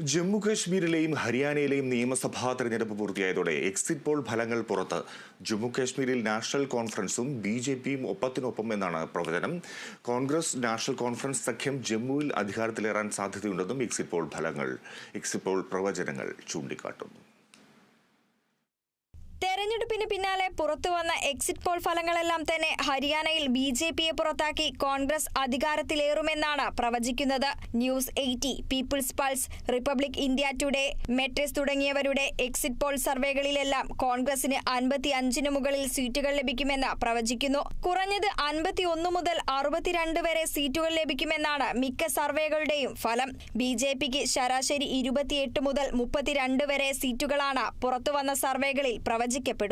ജമ്മു കാശ്മീരിലെയും ഹരിയാനയിലെയും നിയമസഭാ തെരഞ്ഞെടുപ്പ് പൂർത്തിയായതോടെ exit poll ഫലങ്ങൾ പുറത്ത്. ജമ്മു കാശ്മീരിൽ നാഷണൽ കോൺഫറൻസും ബി ജെ പിയും ഒപ്പത്തിനൊപ്പം എന്നാണ് പ്രവചനം. കോൺഗ്രസ് നാഷണൽ കോൺഫറൻസ് സഖ്യം ജമ്മുവിൽ അധികാരത്തിലേറാൻ സാധ്യതയുണ്ടെന്നും എക്സിറ്റ് പോൾ ഫലങ്ങൾ എക്സിറ്റ് പോൾ പ്രവചനങ്ങൾ ചൂണ്ടിക്കാട്ടുന്നു. തെരഞ്ഞെടുപ്പിന് പിന്നാലെ പുറത്തുവന്ന എക്സിറ്റ് പോൾ ഫലങ്ങളെല്ലാം തന്നെ ഹരിയാനയിൽ ബി ജെ പിയെ പുറത്താക്കി കോൺഗ്രസ് അധികാരത്തിലേറുമെന്നാണ് പ്രവചിക്കുന്നത്. News Eighty People's Pulse Republic India Today Matrize തുടങ്ങിയവരുടെ എക്സിറ്റ് പോൾ സർവേകളിലെല്ലാം കോൺഗ്രസിന് അൻപത്തി അഞ്ചിന് മുകളിൽ സീറ്റുകൾ ലഭിക്കുമെന്ന് പ്രവചിക്കുന്നു. കുറഞ്ഞത് അൻപത്തി ഒന്ന് മുതൽ അറുപത്തിരണ്ട് വരെ സീറ്റുകൾ ലഭിക്കുമെന്നാണ് മിക്ക സർവേകളുടെയും ഫലം. ബി ജെ പിക്ക് ശരാശരി ഇരുപത്തിയെട്ട് മുതൽ മുപ്പത്തിരണ്ട് വരെ സീറ്റുകളാണ് പുറത്തുവന്ന സർവേകളിൽ പ്രവചിക്കപ്പെടുന്നത്.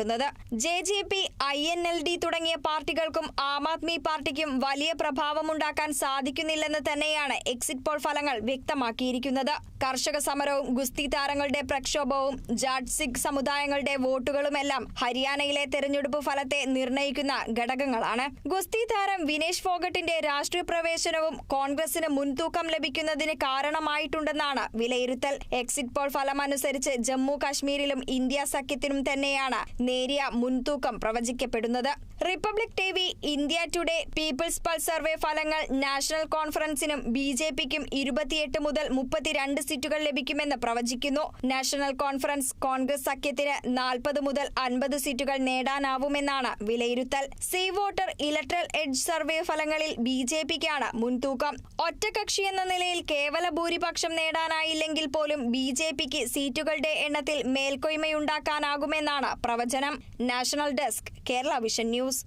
J J P I N L D തുടങ്ങിയ പാർട്ടികൾക്കും ആം ആദ്മി പാർട്ടിക്കും വലിയ പ്രഭാവമുണ്ടാക്കാൻ സാധിക്കുന്നില്ലെന്ന് തന്നെയാണ് എക്സിറ്റ് പോൾ ഫലങ്ങൾ വ്യക്തമാക്കിയിരിക്കുന്നത്. കർഷക സമരവും ഗുസ്തി താരങ്ങളുടെ പ്രക്ഷോഭവും ജാഡ് സിഖ് സമുദായങ്ങളുടെ വോട്ടുകളുമെല്ലാം ഹരിയാനയിലെ തെരഞ്ഞെടുപ്പ് ഫലത്തെ നിർണയിക്കുന്ന ഘടകങ്ങളാണ്. ഗുസ്തി താരം വിനേഷ് ഫോഗട്ടിന്റെ രാഷ്ട്രീയ പ്രവേശനവും കോൺഗ്രസിന് മുൻതൂക്കം ലഭിക്കുന്നതിന് കാരണമായിട്ടുണ്ടെന്നാണ് വിലയിരുത്തൽ. എക്സിറ്റ് പോൾ ഫലമനുസരിച്ച് ജമ്മു കാശ്മീരിലും ഇന്ത്യ സഖ്യത്തിനും തന്നെയാണ് നേരിയ മുൻതൂക്കം പ്രവചിക്കപ്പെടുന്നത്. Republic T V India today people's pulse survey ഫലങ്ങൾ നാഷണൽ കോൺഫറൻസിനും ബി ജെ പിക്കും ഇരുപത്തിയെട്ട് മുതൽ മുപ്പത്തിരണ്ട് സീറ്റുകൾ ലഭിക്കുമെന്ന് പ്രവചിക്കുന്നു. നാഷണൽ കോൺഫറൻസ് കോൺഗ്രസ് സഖ്യത്തിന് നാൽപ്പത് മുതൽ അൻപത് സീറ്റുകൾ നേടാനാവുമെന്നാണ് വിലയിരുത്തൽ. C voter electoral edge survey ഫലങ്ങളിൽ ബി ജെ പിക്കാണ് മുൻതൂക്കം. ഒറ്റകക്ഷി എന്ന നിലയിൽ കേവല ഭൂരിപക്ഷം നേടാനായില്ലെങ്കിൽ പോലും ബി ജെ പിക്ക് സീറ്റുകളുടെ എണ്ണത്തിൽ മേൽക്കൊയ്മയുണ്ടാക്കാനാകുമെന്നാണ് പ്രവചനം. National desk Kerala vision news.